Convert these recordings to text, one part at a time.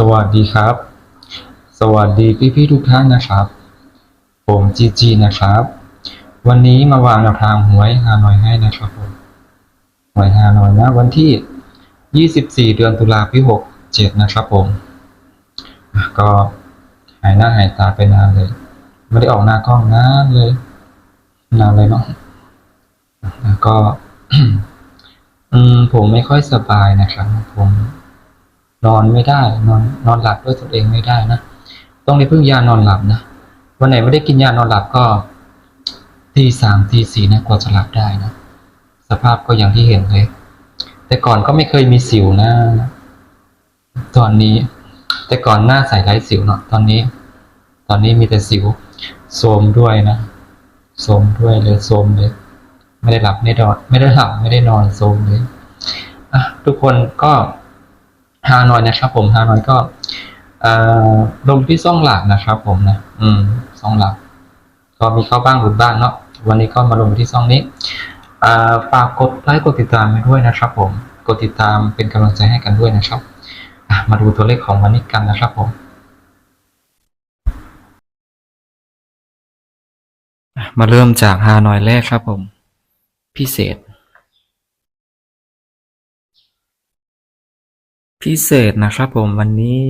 สวัสดีครับ สวัสดีพี่พี่ๆทุกท่านนะครับ ผมจีจีนะครับ วันนี้มาวางแนวทางหวยฮานอยให้นะครับผมหวยฮานอยนะวันที่ 24 เดือนตุลาปี67นะครับผม ก็หายหน้าหายตาไปนานเลย ไม่ได้ออกหน้ากล้องนานเลย นานเลยเนาะแล้วก็ อืมผมไม่ค่อยสบายนะครับผม นอนไม่ได้นอนนอนหลับด้วยตัวเองไม่ได้นะต้องได้พึ่งยานอนหลับนะวันไหนไม่ได้กินยานอนหลับก็ตีสามตีสี่นะกว่าจะหลับได้นะสภาพก็อย่างที่เห็นเลย แต่ก่อนก็ไม่เคยมีสิวนะตอนนี้ แต่ก่อนหน้าใสไร้สิวเนาะตอนนี้ ตอนนี้มีแต่สิวโทรมด้วยนะโทรมด้วยเลยโทรมเลยไม่ได้หลับไม่ได้นอนไม่ได้หลับไม่ได้นอนโทรมเลยอะทุกคนก็ ฮานอยนะครับ ผมฮานอยก็ลงที่ซ่องหลักนะครับผมนะ อืมซ่องหลัก ก็มีเข้าบ้างหลุดบ้างเนาะวันนี้ก็มาลงที่ซ่องนี้ฝากกดไลค์กดติดตามไปด้วยนะครับ ผมกดติดตามเป็นกำลังใจให้กันด้วยนะครับมาดูตัวเลขของวันนี้กันนะครับผมมาเริ่มจากฮานอยแรกครับผม พิเศษ พิเศษนะครับผมวันนี้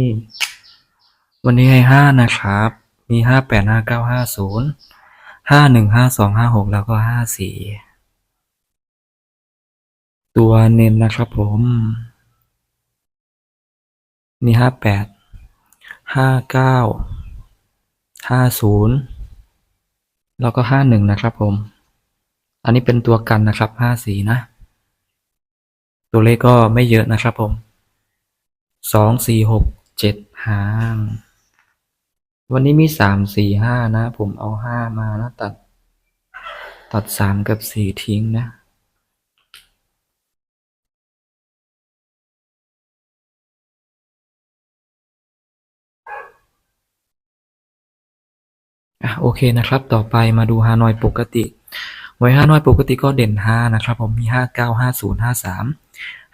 วันนี้ให้ห้านะครับ มีห้าแปดห้าเก้าห้าศูนย์ห้าหนึ่งห้าสองห้าหกแล้วก็ห้าสี่ตัวเน้นนะครับผม มีห้าแปดห้าเก้าห้าศูนย์แล้วก็ห้าหนึ่งนะครับผม อันนี้เป็นตัวกันนะครับห้าสี่นะ ตัวเลขก็ไม่เยอะนะครับผม สองสี่หกเจ็ดหางวันนี้มีสามสี่ห้านะ ผมเอาห้ามานะตัด ตัดสามกับสี่ทิ้งนะ อะโอเคนะครับ ต่อไปมาดูฮานอยปกติ ไว้ฮานอยปกติก็เด่นห้านะครับ ผมมีห้าเก้าห้าศูนย์ห้าสาม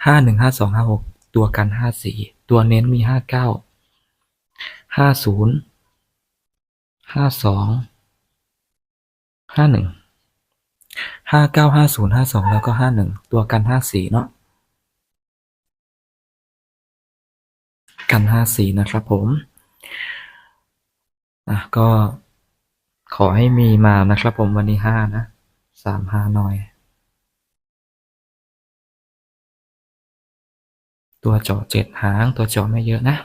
ห้าหนึ่งห้าสองห้าหกตัวกันห้าสี่ ตัวเน้นมีห้าเก้า ห้าศูนย์ ห้าสอง ห้าหนึ่ง ห้าเก้าห้าศูนย์ห้าสองแล้วก็ห้าหนึ่ง ตัวกันห้าสี่เนาะ กันห้าสี่นะครับผม อะก็ขอให้มีมานะครับผมวันนี้ห้านะ สามห้าหน่อย ตัวเจาะเจ็ดหาง ตัวเจาะไม่เยอะนะ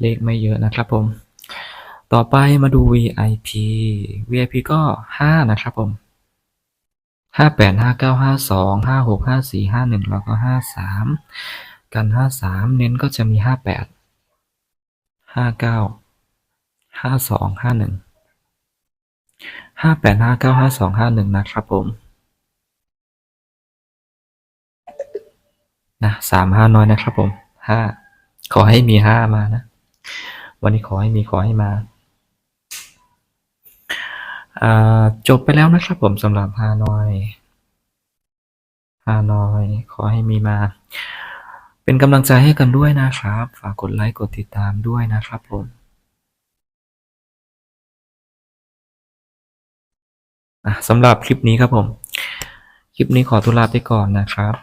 เลขไม่เยอะนะครับผม ต่อไปมาดู VIP VIP ก็ห้านะครับผมห้าแปดห้าเก้าห้าสองห้าหกห้าสี่ห้าหนึ่งแล้วก็ห้าสามกันห้าสามเน้นก็จะมีห้าแปดห้าเก้าห้าสองห้าหนึ่งห้าแปดห้าเก้าห้าสองห้าหนึ่งนะครับผม นะสามห้าน้อยนะครับผมห้าขอให้มีห้ามานะ วันนี้ขอให้มีขอให้มาจบไปแล้วนะครับผมสำหรับฮานอยฮานอย ขอให้มีมา เป็นกำลังใจให้กันด้วยนะครับ ฝากกดไลค์กดติดตามด้วยนะครับผมสำหรับคลิปนี้ครับผม คลิปนี้ขอตุลาไปก่อนนะครับ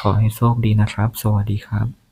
ขอให้โชคดีนะครับ สวัสดีครับ